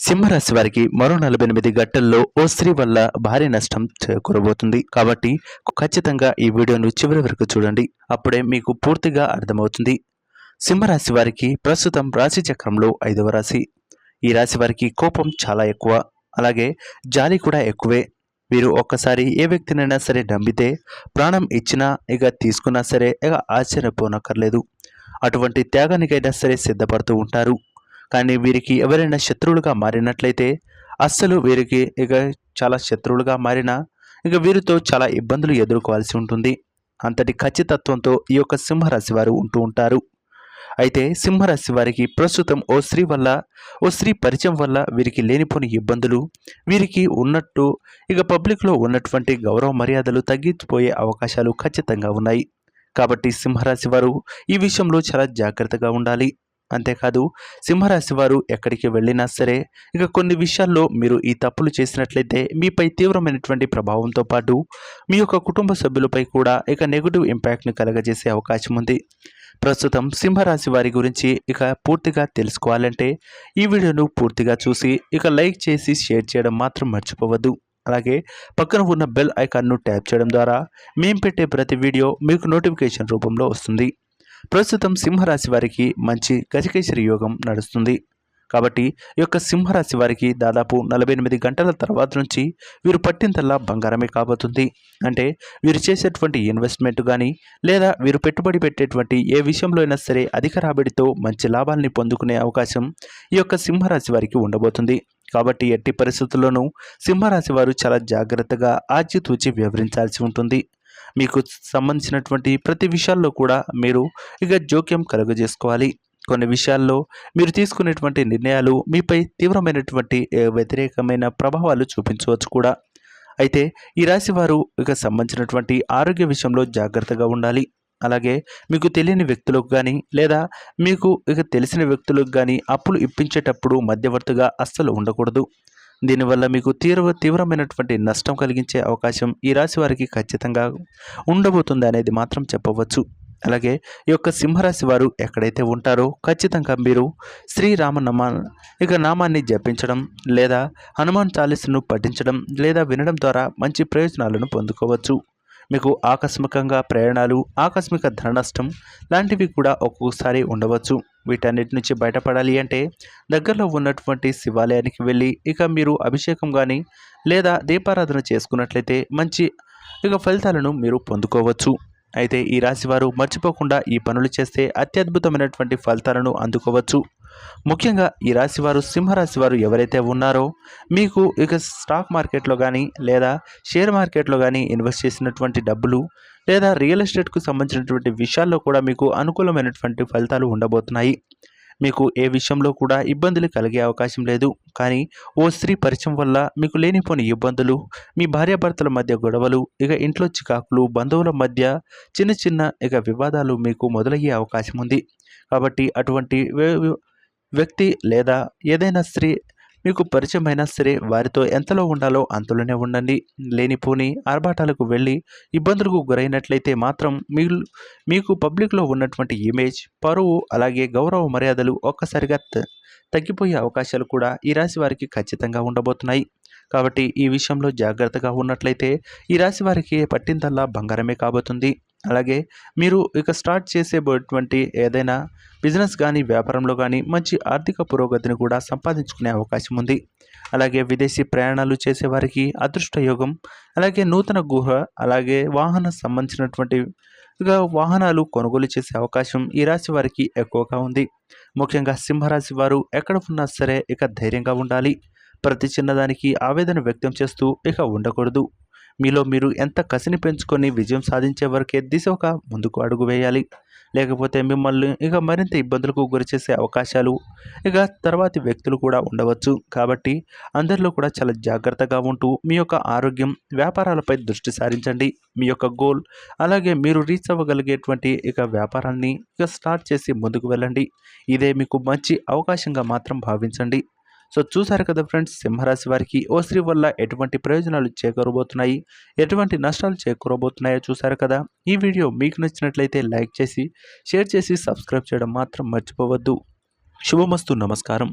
సింహరాశి వారికి మరో నలభై ఎనిమిది గంటల్లో ఓ స్త్రీ వల్ల భారీ నష్టం చేకూరబోతుంది. కాబట్టి ఖచ్చితంగా ఈ వీడియోను చివరి వరకు చూడండి. అప్పుడే మీకు పూర్తిగా అర్థమవుతుంది. సింహరాశి వారికి ప్రస్తుతం రాశి చక్రంలో ఐదవ రాశి. ఈ రాశి వారికి కోపం చాలా ఎక్కువ. అలాగే జాలి కూడా ఎక్కువే. వీరు ఒక్కసారి ఏ వ్యక్తినైనా సరే నమ్మితే ప్రాణం ఇచ్చినా ఇక తీసుకున్నా సరే ఇక ఆశ్చర్యపోనక్కర్లేదు. అటువంటి త్యాగానికైనా సరే సిద్ధపడుతూ ఉంటారు. కానీ వీరికి ఎవరైనా శత్రువులుగా మారినట్లయితే అస్సలు వీరికి ఇక చాలా శత్రువులుగా మారినా ఇక వీరితో చాలా ఇబ్బందులు ఎదుర్కోవాల్సి ఉంటుంది. అంతటి ఖచ్చితత్వంతో ఈ యొక్క సింహరాశి వారు ఉంటూ ఉంటారు. అయితే సింహరాశి వారికి ప్రస్తుతం ఓ స్త్రీ వల్ల ఓ స్త్రీ పరిచయం వల్ల వీరికి లేనిపోని ఇబ్బందులు వీరికి ఉన్నట్టు ఇక పబ్లిక్లో ఉన్నటువంటి గౌరవ మర్యాదలు తగ్గిపోయే అవకాశాలు ఖచ్చితంగా ఉన్నాయి. కాబట్టి సింహరాశి వారు ఈ విషయంలో చాలా జాగ్రత్తగా ఉండాలి. అంతేకాదు సింహరాశి వారు ఎక్కడికి వెళ్ళినా సరే ఇక కొన్ని విషయాల్లో మీరు ఈ తప్పులు చేసినట్లయితే మీపై తీవ్రమైనటువంటి ప్రభావంతో పాటు మీ యొక్క కుటుంబ సభ్యులపై కూడా ఇక నెగిటివ్ ఇంపాక్ట్ని కలగజేసే అవకాశం ఉంది. ప్రస్తుతం సింహరాశి వారి గురించి ఇక పూర్తిగా తెలుసుకోవాలంటే ఈ వీడియోను పూర్తిగా చూసి ఇక లైక్ చేసి షేర్ చేయడం మాత్రం మర్చిపోవద్దు. అలాగే పక్కన ఉన్న బెల్ ఐకాన్ను ట్యాప్ చేయడం ద్వారా మేము పెట్టే ప్రతి వీడియో మీకు నోటిఫికేషన్ రూపంలో వస్తుంది. ప్రస్తుతం సింహరాశి వారికి మంచి గజకేసరి యోగం నడుస్తుంది. కాబట్టి ఈ యొక్క సింహరాశి వారికి దాదాపు నలభై ఎనిమిది గంటల తర్వాత నుంచి వీరు పట్టిందల్లా బంగారమే కాబోతుంది. అంటే వీరు చేసేటువంటి ఇన్వెస్ట్మెంట్ కానీ లేదా వీరు పెట్టుబడి పెట్టేటువంటి ఏ విషయంలో అయినా సరే అధిక రాబడితో మంచి లాభాల్ని పొందుకునే అవకాశం ఈ యొక్క సింహరాశి వారికి ఉండబోతుంది. కాబట్టి ఎట్టి పరిస్థితుల్లోనూ సింహరాశి వారు చాలా జాగ్రత్తగా ఆచితూచి వివరించాల్సి ఉంటుంది. మీకు సంబంధించినటువంటి ప్రతి విషయాల్లో కూడా మీరు ఇక జోక్యం కలుగజేసుకోవాలి. కొన్ని విషయాల్లో మీరు తీసుకునేటువంటి నిర్ణయాలు మీపై తీవ్రమైనటువంటి వ్యతిరేకమైన ప్రభావాలు చూపించవచ్చు కూడా. అయితే ఈ రాశి వారు ఇక సంబంధించినటువంటి ఆరోగ్య విషయంలో జాగ్రత్తగా ఉండాలి. అలాగే మీకు తెలియని వ్యక్తులకు కానీ లేదా మీకు ఇక తెలిసిన వ్యక్తులకు కానీ అప్పులు ఇప్పించేటప్పుడు మధ్యవర్తిగా అస్సలు ఉండకూడదు. దీనివల్ల మీకు తీవ్ర తీవ్రమైనటువంటి నష్టం కలిగించే అవకాశం ఈ రాశి వారికి ఖచ్చితంగా ఉండబోతుంది అనేది మాత్రం చెప్పవచ్చు. అలాగే ఈ యొక్క సింహరాశి వారు ఎక్కడైతే ఉంటారో ఖచ్చితంగా మీరు శ్రీరామనామా ఇక నామాన్ని జపించడం లేదా హనుమాన్ చాలీసును పఠించడం లేదా వినడం ద్వారా మంచి ప్రయోజనాలను పొందుకోవచ్చు. మీకు ఆకస్మికంగా ప్రయాణాలు ఆకస్మిక ధన నష్టం లాంటివి కూడా ఒక్కొక్కసారి ఉండవచ్చు. వీటన్నిటి నుంచి బయటపడాలి అంటే దగ్గరలో ఉన్నటువంటి శివాలయానికి వెళ్ళి ఇక మీరు అభిషేకం కానీ లేదా దీపారాధన చేసుకున్నట్లయితే మంచి ఇక ఫలితాలను మీరు పొందుకోవచ్చు. అయితే ఈ రాశి వారు మర్చిపోకుండా ఈ పనులు చేస్తే అత్యద్భుతమైనటువంటి ఫలితాలను అందుకోవచ్చు. ముఖ్యంగా ఈ రాశి వారు సింహరాశి వారు ఎవరైతే ఉన్నారో మీకు ఇక స్టాక్ మార్కెట్లో కానీ లేదా షేర్ మార్కెట్లో కానీ ఇన్వెస్ట్ చేసినటువంటి డబ్బులు లేదా రియల్ ఎస్టేట్కు సంబంధించినటువంటి విషయాల్లో కూడా మీకు అనుకూలమైనటువంటి ఫలితాలు ఉండబోతున్నాయి. మీకు ఏ విషయంలో కూడా ఇబ్బందులు కలిగే అవకాశం లేదు. కానీ ఓ స్త్రీ పరిచయం వల్ల మీకు లేనిపోని ఇబ్బందులు మీ భార్యాభర్తల మధ్య గొడవలు ఇక ఇంట్లో చికాకులు బంధువుల మధ్య చిన్న చిన్న ఇక వివాదాలు మీకు మొదలయ్యే అవకాశం ఉంది. కాబట్టి అటువంటి వ్యక్తి లేదా ఏదైనా స్త్రీ మీకు పరిచయమైన అయినా సరే వారితో ఎంతలో ఉండాలో అంతలోనే ఉండండి. లేనిపోని ఆర్భాటాలకు వెళ్ళి ఇబ్బందులకు గురైనట్లయితే మాత్రం మీ మీకు పబ్లిక్లో ఉన్నటువంటి ఇమేజ్ పరువు అలాగే గౌరవ మర్యాదలు ఒక్కసారిగా తగ్గిపోయే అవకాశాలు కూడా ఈ రాశి వారికి ఖచ్చితంగా ఉండబోతున్నాయి. కాబట్టి ఈ విషయంలో జాగ్రత్తగా ఉన్నట్లయితే ఈ రాశి వారికి పట్టిందల్లా బంగారమే కాబోతుంది. అలాగే మీరు ఇక స్టార్ట్ చేసేటువంటి ఏదైనా బిజినెస్ కానీ వ్యాపారంలో కానీ మంచి ఆర్థిక పురోగతిని కూడా సంపాదించుకునే అవకాశం ఉంది. అలాగే విదేశీ ప్రయాణాలు చేసేవారికి అదృష్ట యోగం అలాగే నూతన గుహ అలాగే వాహన సంబంధించినటువంటి ఇక వాహనాలు కొనుగోలు చేసే అవకాశం ఈ రాశి వారికి ఎక్కువగా ఉంది. ముఖ్యంగా సింహరాశి వారు ఎక్కడ ఉన్నా సరే ఇక ధైర్యంగా ఉండాలి. ప్రతి చిన్నదానికి ఆవేదన వ్యక్తం చేస్తూ ఇక ఉండకూడదు. మీలో మీరు ఎంత కసిని పెంచుకొని విజయం సాధించే వరకే దిశ ఒక ముందుకు అడుగు వేయాలి. లేకపోతే మిమ్మల్ని ఇక మరింత ఇబ్బందులకు గురి చేసే అవకాశాలు ఇక తర్వాతి వ్యక్తులు కూడా ఉండవచ్చు. కాబట్టి అందరిలో కూడా చాలా జాగ్రత్తగా ఉంటూ మీ యొక్క ఆరోగ్యం వ్యాపారాలపై దృష్టి సారించండి. మీ యొక్క గోల్ అలాగే మీరు రీచ్ అవ్వగలిగేటువంటి ఇక వ్యాపారాన్ని ఇక స్టార్ట్ చేసి ముందుకు వెళ్ళండి. ఇదే మీకు మంచి అవకాశంగా మాత్రం భావించండి. సో చూసారు కదా ఫ్రెండ్స్ సింహరాశి వారికి ఓ స్త్రీ వల్ల ఎటువంటి ప్రయోజనాలు చేకూరబోతున్నాయి? ఎటువంటి నష్టాలు చేకూరబోతున్నాయో చూసారు కదా? ఈ వీడియో మీకు నచ్చినట్లయితే లైక్ చేసి షేర్ చేసి సబ్స్క్రైబ్ చేయడం మాత్రం మర్చిపోవద్దు. శుభమస్తు నమస్కారం.